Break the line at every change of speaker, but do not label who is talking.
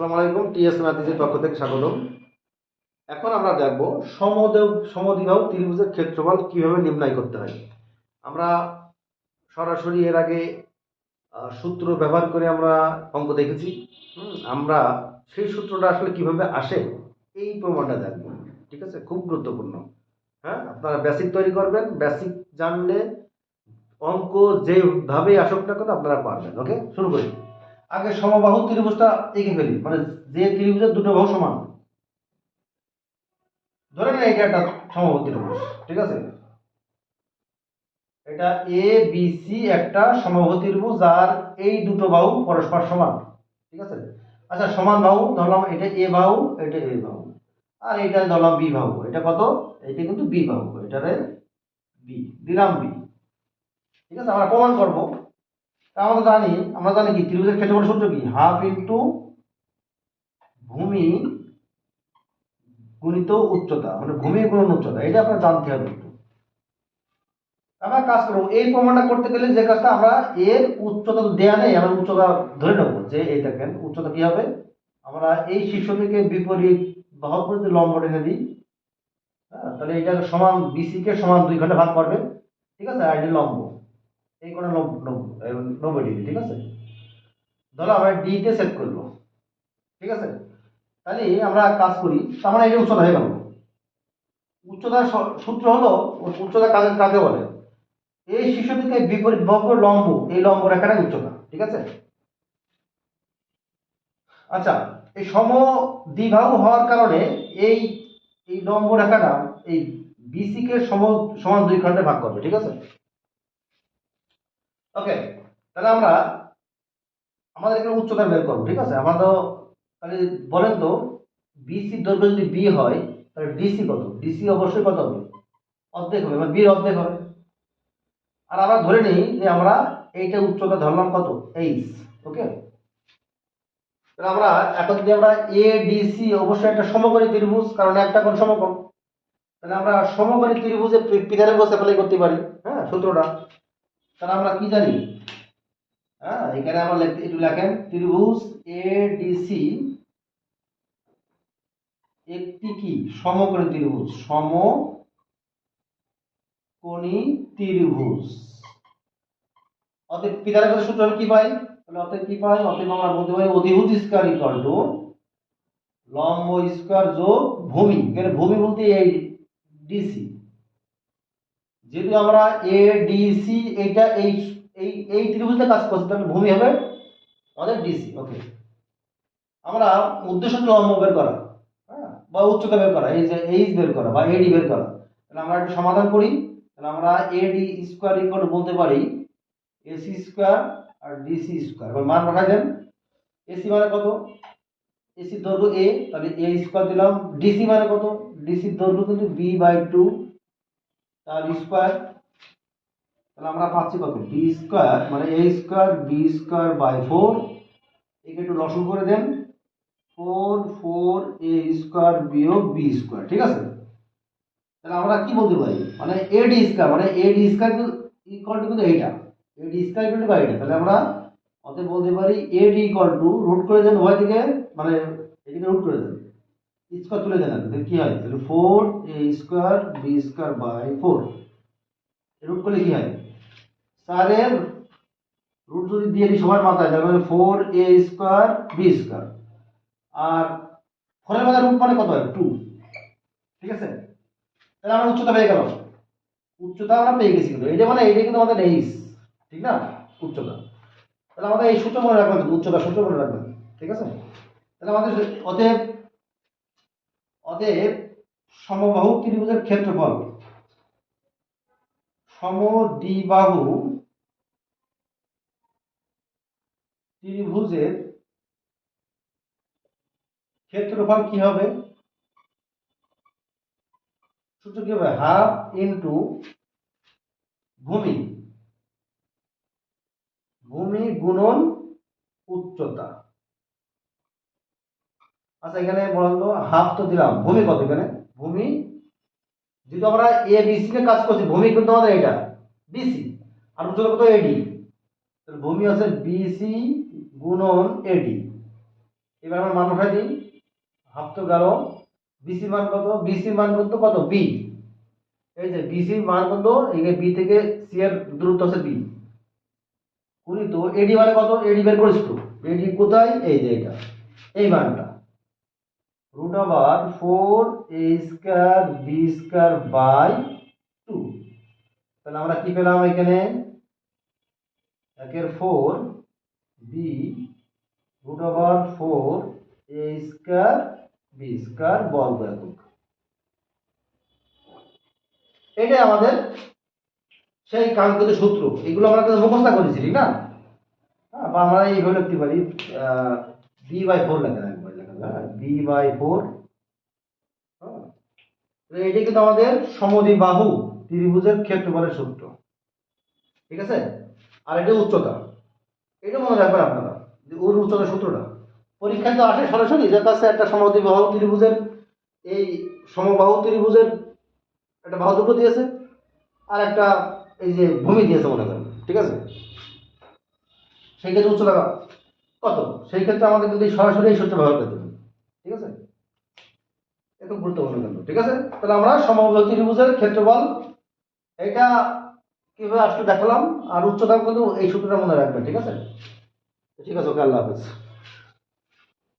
আসসালামু আলাইকুম, টিএস ম্যাথিজের পক্ষ থেকে স্বাগতম। এখন আমরা দেখব সমদেব সমদ্বিবাহু ত্রিভুজের ক্ষেত্রফল কীভাবে নির্ণয় করতে হয়। আমরা সরাসরি এর আগে সূত্র ব্যবহার করে আমরা অঙ্ক দেখেছি। আমরা সেই সূত্রটা আসলে কীভাবে আসে এই প্রমাণটা দেখব। ঠিক আছে? খুব গুরুত্বপূর্ণ। হ্যাঁ আপনারা বেসিক তৈরি করবেন। বেসিক জানলে অঙ্ক যেভাবেই আসুক না কেন আপনারা পারবেন। ওকে শুরু করি। আগে সমবাহু ত্রিভুজটা এঁকে ফেলি। মানে যে ত্রিভুজের দুটো বাহু সমান। ধরে নিন এটা একটা সমবাহু ত্রিভুজ, ঠিক আছে? এটা এ বি সি একটা সমবাহু ত্রিভুজ আর এই দুটো বাহু পরস্পর সমান, ঠিক আছে? আচ্ছা সমান বাহু, ধরলাম এটা এ বাহু, এটা এ বাহু। আর এটা ধরলাম বি বাহু। এটা কত? এটা কিন্তু বি বাহু, এটারে বি দিলাম বি ঠিক আছে, আমরা প্রমাণ করব। আমরা জানি আমরা জানি কি? ত্রিভুজের ক্ষেত্রফল সূত্র কি? হাফ ইন্টু ভূমি গুণিত উচ্চতা মানে ভূমি গুণন উচ্চতা, এটা আপনার জানতে হবে আমরা কাজ করব, এই প্রমাণটা করতে গেলে যে কাজটা আমরা এর উচ্চতা তো দেয়া নেই, আমরা উচ্চতা ধরে নেব, যে এই দেখেন, উচ্চতা কি হবে? আমরা এই শীর্ষ থেকে বিপরীত বাহু পর্যন্ত লম্ব টেনে দিই। হ্যাঁ তাহলে এটা সমান বিসি কে সমান দুই ঘণ্টা ভাগ করবে। ঠিক আছে, আর লম্ব। এই কোনো নব্বই ডিগ্রি, ঠিক আছে? ধরো আমরা ডি তে সেট করল ঠিক আছে? তাহলে আমরা কাজ করি, তার মানে এটা উচ্চতা হয়ে গেল। উচ্চতার সূত্র হলো, উচ্চতা কাকে কাকে বলে? এই শীর্ষ থেকে বিপরীত বক্র লম্ব, এই লম্ব রেখাটাই উচ্চতা, ঠিক আছে? আচ্ছা এই সম দ্বিবাহু হওয়ার কারণে এই এই লম্ব রেখাটা এই বিসি কে সম, সমান দুই খণ্ডে ভাগ করবে, ঠিক আছে? ওকে তাহলে আমরা আমাদের এখানে উচ্চতা বের করব, ঠিক আছে? আমরা তো তাহলে বলেন তো বিসি দৈর্ঘ্য যদি বি হয়, তাহলে ডিসি কত? ডিসি অবশ্যই কত হবে? অর্ধেক হবে মানে বির অর্ধেক হবে। আর আমরা ধরে নিই যে আমরা এইটা উচ্চতা ধরলাম কত? এইচ ওকে তাহলে আমরা এখন যদি আমরা এ ডিসি অবশ্যই একটা সমকোণী ত্রিভুজ, কারণ একটা কোণ সমকোণ। তাহলে আমরা সমকোণী ত্রিভুজে পিতারের বসে অ্যাপ্লাই করতে পারি হ্যাঁ সূত্রটা। তাহলে আমরা কি জানি? হ্যাঁ এখানে আমরা লিখতে একটু লেখেন। ত্রিভুজ এ ডিসি একটি কি? সমকোণী ত্রিভুজ। সমকোণী ত্রিভুজ। অতএব কথা সূত্র আমি কি পাই? তাহলে অতএব কি পাই? অতএব আমরা বলতে পারি অধিভুজ স্কয়ার ইকুয়াল টু লম্ব স্কয়ার যোগ ভূমি। এখানে ভূমি বলতে এই ডিসি যেহেতু আমরা এ ডিসি এইটা এই এই এই ত্রিভুজটা কাজ করছি, তাহলে ভূমি হবে আমাদের ডিসি ওকে আমরা উদ্দেশ্য লম্ব বের করা হ্যাঁ বা উচ্চতা বের করা, এই যে এইচ বের করা বা এডি বের করা, তাহলে আমরা একটু সমাধান করি, তাহলে আমরা এডি স্কোয়ার ইকুয়াল বলতে পারি এসি স্কোয়ার আর ডিসি স্কোয়ার এবার মান রাখা দেন। এসি মানে কত? এসি দৈর্ঘ্য এ তাহলে এ স্কোয়ার দিলাম ডিসি মানে কত? ডিসির দৈর্ঘ্য কিন্তু বি বাই টু তার স্কোয়ার তাহলে আমরা পাচ্ছি কত? বি স্কোয়ার মানে A square B square by four একে একটু লসন করে দেন। ফোর ফোর এ স্কোয়ার বিয়োগ বি স্কোয়ার ঠিক আছে? তাহলে আমরা কি বলতে পারি? মানে এ ডি স্কোয়ার মানে A D square equal to কিন্তু এইটা। A D square equal to এইটা। তাহলে আমরা অতএব বলতে পারি A D equal to root করে দেন উভয় দিকে মানে এদিকে রুট করে দেন। স্কোয়ার তুলে দেন তাহলে কি হয়? তাহলে four A square B square by four root করলে কি হয়? স্যারের রুট যদি দিয়ে দিই সবার মাথায় তাহলে মানে four A square B square, আর ফোরের মাথায় রুট মানে কত হয়? টু ঠিক আছে? তাহলে আমরা উচ্চতা পেয়ে গেলাম উচ্চতা আমরা পেয়ে গেছি কিন্তু এটা মানে এইটা কিন্তু আমাদের এইস ঠিক না? উচ্চতা। তাহলে আমাদের এই সূত্র মনে রাখবেন, উচ্চতা সূত্র মনে রাখবেন, ঠিক আছে? তাহলে আমাদের অতএব অতএব সমবাহু ত্রিভুজের ক্ষেত্রফল। সমদ্বিবাহু ত্রিভুজের ক্ষেত্রফল কি হবে? সূত্র কি হবে? হাফ ইন্টু ভূমি। ভূমি গুণন উচ্চতা। আচ্ছা এখানে বলেন তো হাফ তো দিলাম। ভূমি কত এখানে? ভূমি, যেহেতু আমরা এ বিসি কে কাজ করছি, ভূমি কিন্তু আমাদের এটা বিসি আর উচ্চতা কত? এডি ভূমি আছে বিসি গুণন এডি এবার আমরা মান উঠাই দিই। হাফ তো গেল বিসি মান কত? বিসি মান কত কত? বি এই যে বিসি মান কত এই বি থেকে সি এর দূরত্ব আছে বি কুড়ি তো এডি মানে কত? এডি বের করিস তো। এডি কোথায়? এই যে এটা। এই মানটা। Root over four A square B square by two তাহলে আমরা কি পেলাম এখানে? একের four B root over four A square B square বর্গ একক এটাই আমাদের সেই কাঙ্ক্ষিত সূত্র। এগুলো আমরা কিন্তু মুখস্থ করেছি, ঠিক না? হ্যাঁ বা আমরা এইভাবে লিখতে পারি বি বাই ফোর লেখা বি বাই ফোর এটি কিন্তু আমাদের সমদ্বিবাহু ত্রিভুজের ক্ষেত্রফলের সূত্র। ঠিক আছে? আর এটা উচ্চতা। এটা মনে রাখবেন আপনারা ওর উচ্চতা সূত্রটা। পরীক্ষায় তো আসে সরাসরি যে কাছে একটা সমদ্বিবাহু ত্রিভুজের, এই সমবাহু ত্রিভুজের একটা বাহু দুটো দিয়েছে, আর একটা এই যে ভূমি দিয়েছে মনে করেন। ঠিক আছে? সেই ক্ষেত্রে উচ্চতা কত? সেই ক্ষেত্রে আমাদের কিন্তু সরাসরি এই সূত্র ব্যবহার করতে ঠিক আছে? এটা গুরুত্বপূর্ণ কিন্তু, ঠিক আছে? তাহলে আমরা সমবাহু ত্রিভুজের ক্ষেত্রফল, এটা কীভাবে আসলে দেখালাম আর উচ্চতা কিন্তু এই সূত্রটা মনে রাখবেন, ঠিক আছে? ঠিক আছে, ওকে, আল্লাহ হাফেজ।